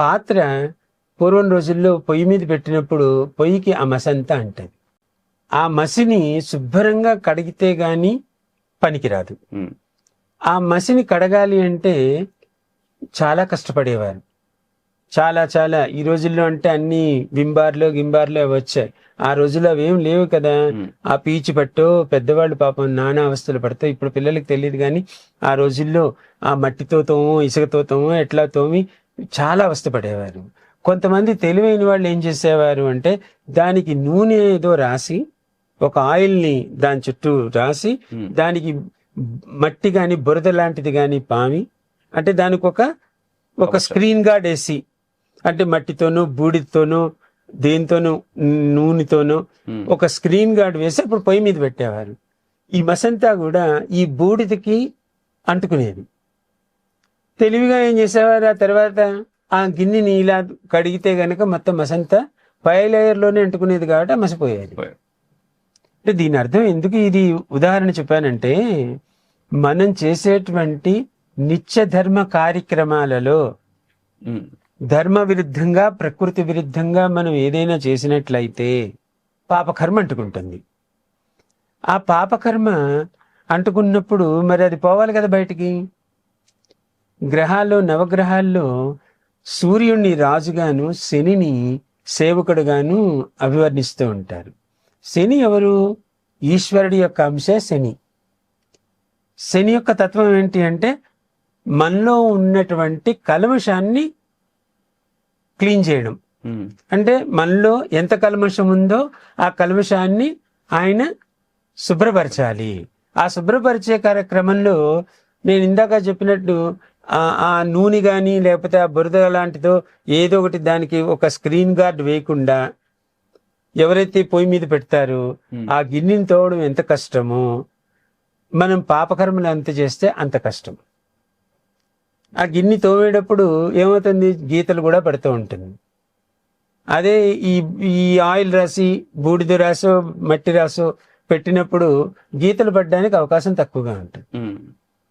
పాత్ర పూర్వం రోజుల్లో పొయ్యి మీద పెట్టినప్పుడు పొయ్యికి ఆ మసి అంతా అంటది. ఆ మసిని శుభ్రంగా కడిగితే గాని పనికిరాదు. ఆ మసిని కడగాలి అంటే చాలా కష్టపడేవారు. చాలా చాలా. ఈ రోజుల్లో అంటే అన్ని వింబార్లు గింబార్లు అవి వచ్చాయి. ఆ రోజుల్లో అవి ఏం లేవు కదా. ఆ పీచు పట్టో పెద్దవాళ్ళు పాపం నానా అవస్థలు పడతాయి. ఇప్పుడు పిల్లలకి తెలియదు కానీ ఆ రోజుల్లో ఆ మట్టితో తోమో ఇసుకతో తోమో ఎట్లా తోమి చాలా అవస్థ పడేవారు. కొంతమంది తెలివైన వాళ్ళు ఏం చేసేవారు అంటే దానికి నూనె ఏదో రాసి ఒక ఆయిల్ని దాని చుట్టూ రాసి దానికి మట్టి గాని బురద లాంటిది గాని పామి అంటే దానికి ఒక ఒక. స్క్రీన్ గార్డ్ వేసి అంటే మట్టితోనూ బూడిదతోనూ దేనితోనూ నూనెతోనూ ఒక స్క్రీన్ గార్డ్ వేసి అప్పుడు పొయ్యి మీద పెట్టేవారు. ఈ మసంతా కూడా ఈ బూడిదకి అంటుకునేది. తెలివిగా ఏం చేసేవారు? ఆ తర్వాత ఆ గిన్నెని ఇలా కడిగితే గనక మొత్తం మసంతా పై లేయర్లోనే అంటుకునేది కాబట్టి మసిపోయేది. అంటే దీని అర్థం ఎందుకు ఇది? ఉదాహరణ చెప్పానంటే మనం చేసేటువంటి నిత్య ధర్మ కార్యక్రమాలలో ధర్మ విరుద్ధంగా ప్రకృతి విరుద్ధంగా మనం ఏదైనా చేసినట్లయితే పాపకర్మ అంటుకుంటుంది. ఆ పాపకర్మ అంటుకున్నప్పుడు మరి అది పోవాలి కదా బయటికి? గ్రహాల్లో నవగ్రహాల్లో సూర్యుణ్ణి రాజుగాను శనిని సేవకుడుగాను అభివర్ణిస్తూ ఉంటారు. శని ఎవరు? ఈశ్వరుడి యొక్క అంశే శని. శని యొక్క తత్వం ఏంటి అంటే మనలో ఉన్నటువంటి కల్మషాన్ని క్లీన్ చేయడం. అంటే మనలో ఎంత కల్మషం ఉందో ఆ కల్మషాన్ని ఆయన శుభ్రపరచాలి. ఆ శుభ్రపరిచే కార్యక్రమంలో నేను ఇందాక చెప్పినట్టు ఆ నూనె కానీ లేకపోతే ఆ బురద లాంటిదో ఏదో ఒకటి దానికి ఒక స్క్రీన్ గార్డ్ వేయకుండా ఎవరైతే పొయ్యి మీద పెడతారో ఆ గిన్నెని తోవడం ఎంత కష్టమో మనం పాపకర్మలు ఎంత చేస్తే అంత కష్టం. ఆ గిన్నె తోమేటప్పుడు ఏమవుతుంది? గీతలు కూడా పడుతూ ఉంటుంది. అదే ఈ ఈ ఆయిల్ రాసి బూడిద రాసో మట్టి రాసో పెట్టినప్పుడు గీతలు పడడానికి అవకాశం తక్కువగా ఉంటుంది.